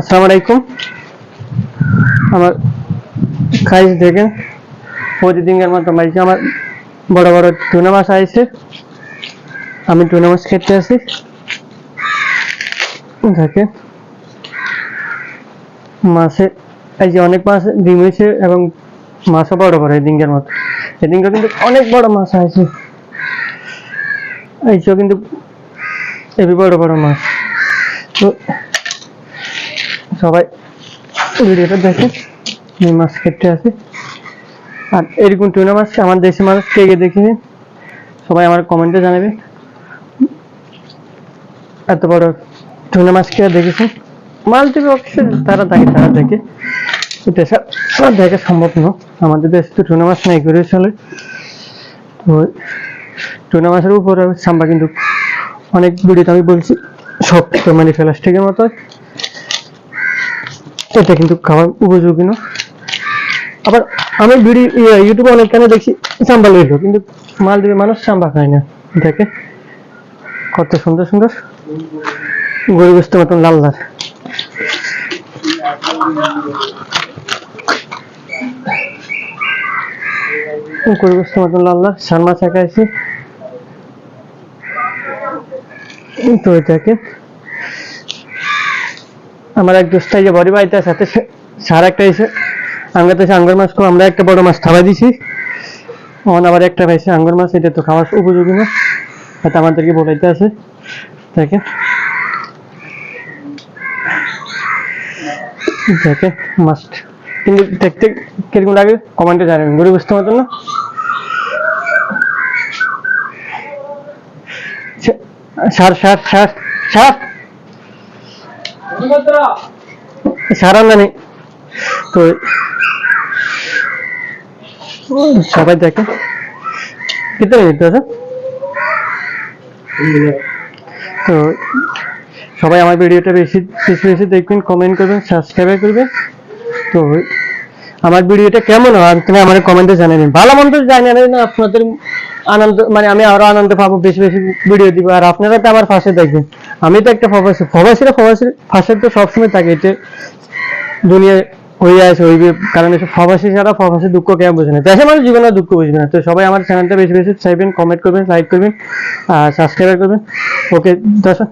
আসসালামু আলাইকুম। আমার খাইজ দেখেন প্রতিদিনের মতো মাইছে আমার বড় বড় টুনা মাছ আইছে। আমি টুনা মাছ খেতে আসি। দেখেন, মাছে, এই যে অনেক মাছ ডিম হয়েছে এবং মাছও বড় বড় এই দিনকার মতো এই দিনটা কিন্তু অনেক বড় মাছ আছে এইসব কিন্তু এবি বড় বড় মাছ। তো সবাই ভিডিওটা দেখে এই মাছ খেতে আছে আর এরকম টুনা মাছ, আমার দেশি মানুষ কে কে দেখিনি সবাই আমার কমেন্টে জানাবে। এত বড় টুনা মাছ কে দেখেছে মাল্টিপি অফিসে তারা থাকে তারা দেখে। এটা সব দেখা সম্ভব না। আমাদের দেশে তো টুনা মাছ নাই করে চলে। তো টুনা মাছের উপরে সাম্বা কিন্তু অনেক ভিডিওতে আমি বলছি, সব শক্ত মানে প্লাস্টিকের মতো। এটা কিন্তু খাওয়ার উপযোগী না। আবার আমি ভিডিও ইউটিউবে অনেক কেন দেখছি সাম্বা লইলো কিন্তু মাল দিবে মানুষ সাম্বা খায় না। দেখে, কত সুন্দর সুন্দর গরু গোস্ত মতন লাল লাল। গরু গোস্ত মতন লাল লাল আছে। তো এটাকে আমার এক দোস্ত যে বড়ি বাড়িতে সাথে সার একটা এসে আমরা তো আঙ্গুর মাছ খাব আমরা একটা বড় মাছ খাওয়া দিছি। ওখানে আবার একটা পাইছে আঙ্গুর মাছ, এটা তো খাওয়ার উপযোগী না। হয়তো আমাদেরকে বলাইতে আছে। দেখে দেখে মাস্ট কিন্তু দেখতে কীরকম লাগে কমেন্টে জানাবেন। গরু বুঝতে মতন না? সার সার সার সার। সারা মানে তো সবাই দেখে। কিতনে মিনিট আছে? তো সবাই আমার ভিডিওটা বেশি বেশি বেশি দেখবেন কমেন্ট করবেন সাবস্ক্রাইব করবেন। তো আমার ভিডিওটা কেমন হয় তুমি আমার কমেন্টে জানাবেন ভালো মন্দ না আপনাদের আনন্দ মানে আমি আরও আনন্দ পাবো, বেশি বেশি ভিডিও দিব। আর আপনারা তো আমার পাশে দেখবেন আমি তো একটা প্রবাসী। প্রবাসীরা প্রবাসীর পাশে তো সবসময় থাকে। এটা দুনিয়ায় হয়ে আছে, হইবে। কারণ এসব প্রবাসী ছাড়া প্রবাসী দুঃখ কেমন বোঝে না। দেশের মানুষ জীবনে দুঃখ বুঝবে না। তো সবাই আমার চ্যানেলটা বেশি বেশি চাইবেন কমেন্ট করবেন লাইক করবেন, আর সাবস্ক্রাইব করবেন। ওকে দর্শক।